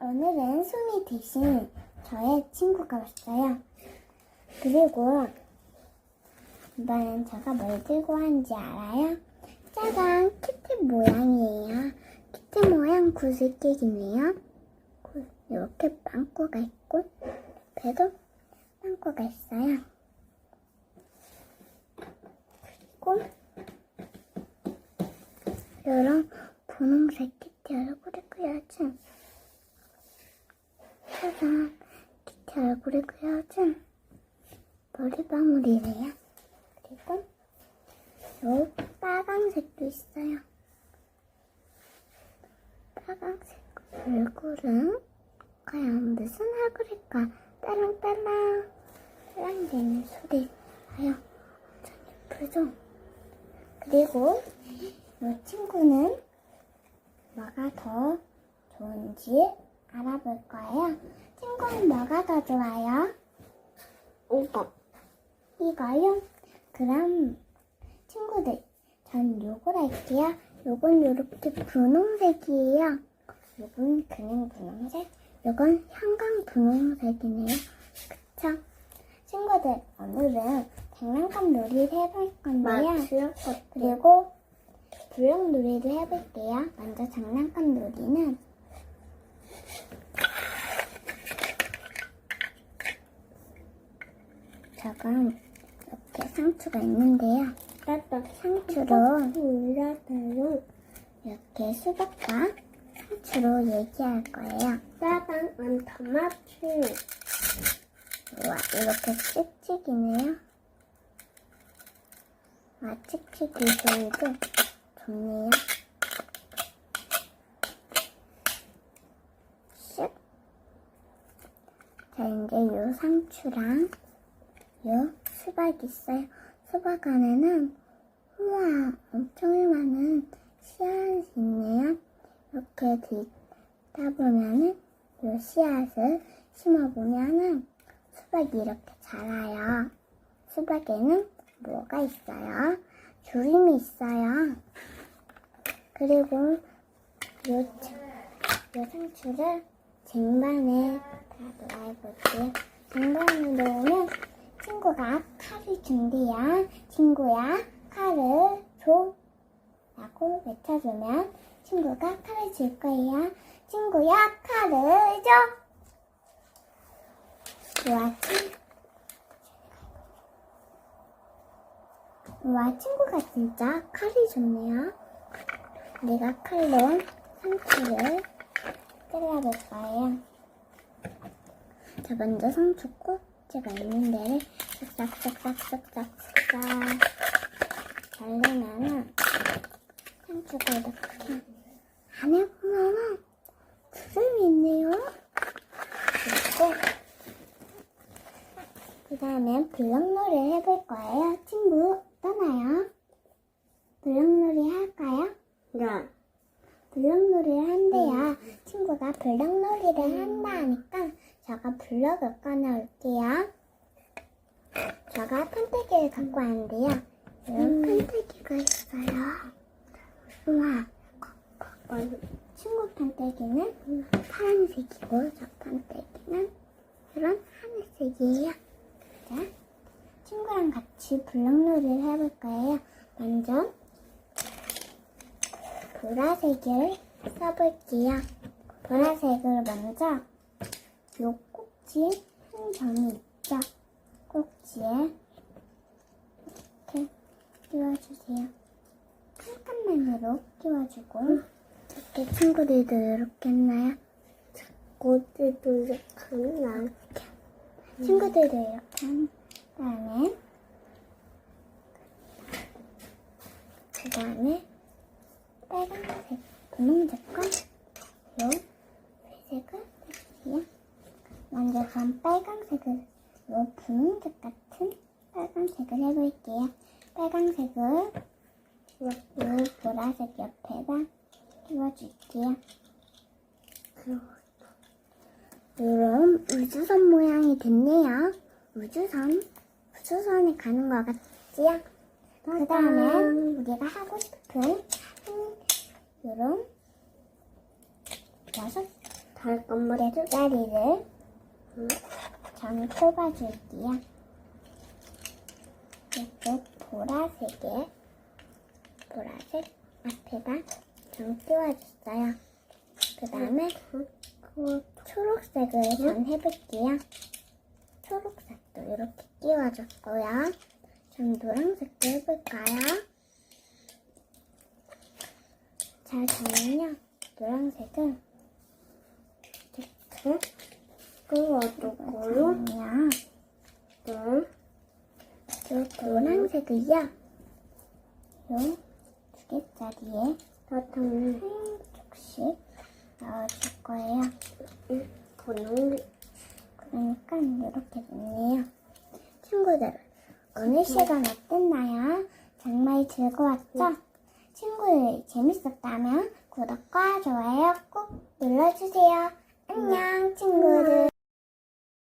오늘은 수미 대신 저의 친구가 왔어요. 그리고 이번엔 제가 뭘 들고 왔는지 알아요? 짜잔! 키트 모양이에요. 키트 모양 구슬깨기네요. 구- 이렇게 빵꾸가 있고, 배도 빵꾸가 있어요. 그리고 이런 분홍색 키티 얼굴에 그려진 짜잔 키티 얼굴에 그려진 머리방울이래요. 그리고 요 빨강색도 있어요. 빨강색 얼굴은 과연 무슨 얼굴일까? 딸랑딸랑 딸랑대는 소리 나요. 엄청 예쁘죠? 그리고 이 친구는 뭐가 더 좋은지 알아볼 거예요. 친구는 뭐가 더 좋아요? 이거. 이거요? 그럼 친구들 전 요걸 할게요. 요건 요렇게 분홍색이에요. 요건 그냥 분홍색, 요건 형광 분홍색이네요. 그쵸? 친구들 오늘은 장난감 놀이를 해볼 건데요. 맞죠? 그리고 블록 놀이도 해볼게요. 먼저 장난감 놀이는 저건 이렇게 상추가 있는데요. 상추로 올라가요. 이렇게 수박과 상추로 얘기할 거예요. 안 토마토. 우와, 이렇게 찍찍이네요. 와, 찍찍이 소리도 좋네요. 슉. 자, 이제 요 상추랑 요 수박 있어요. 수박 안에는 우와, 엄청 많은 씨앗이 있네요. 이렇게 뒤다 보면은 요 씨앗을 심어보면은 수박이 이렇게 자라요. 수박에는 뭐가 있어요? 주름이 있어요. 그리고 요, 차- 요 상추를 쟁반에 다 놓아볼게요. 쟁반에 놓으면 친구가 칼을 준대요. 친구야, 칼을 줘. 라고 외쳐주면 친구가 칼을 줄 거예요. 친구야, 칼을 줘. 친, 우와, 친구가 진짜 칼이 좋네요. 내가 칼로 상추를 잘라볼 거예요. 자, 먼저 상추 꼭 지가 있는 데를 싹싹싹싹싹싹 자르면은 상추가 이렇게 안에 보면은 주름이 있네요. 그리고 그 다음에 블럭놀이 해볼 거예요. 친구, 떠나요. 블럭놀이 할까요? 네. 블럭놀이를 한대요. 친구가 블럭놀이를 한다 하니까 제가 블럭을 꺼내올게요. 제가 판때기를 갖고 왔는데요. 이런 판때기가 있어요. 우와, 친구 판때기는 파란색이고 저 판때기는 이런 하늘색이에요. 자, 친구랑 같이 블럭놀이를 해볼 거예요. 먼저 보라색을 써볼게요. 보라색을 먼저 요 꼭지 한 점이 있죠? 꼭지에 이렇게 끼워주세요. 잠깐만으로 끼워주고 이렇게 친구들도 이렇게 했나요? 꽃도 이렇게 하나. 친구들도 이렇게 한 다음에 그 다음에 빨간색 분홍색과 요 회색을 해주세요. 그럼 빨간색을 요 분홍색 같은 빨간색을 해볼게요. 빨간색을 요, 요 보라색 옆에다 끼워줄게요. 이런 우주선 모양이 됐네요. 우주선, 우주선에 가는 것 같지요? 그 다음에 우리가 하고 싶은 이런 여섯, 달콤한 돗자리를 응. 전 꼽아줄게요. 이렇게 보라색에 보라색 앞에다 전 띄워줬어요. 그 다음에 그 초록색을 전 해볼게요. 초록색도 이렇게 띄워줬고요. 전 노란색도 해볼까요? 자, 저는요, 노란색은 이렇게 그러면 응. 요 노란색을요, 요두 개짜리에 사탕을 한쪽씩 넣어줄 거예요. 분홍 그러니까 이렇게 됐네요. 친구들, 오늘 시간 어땠나요? 정말 즐거웠죠? 친구들 재밌었다면 구독과 좋아요 꼭 눌러주세요. 안녕!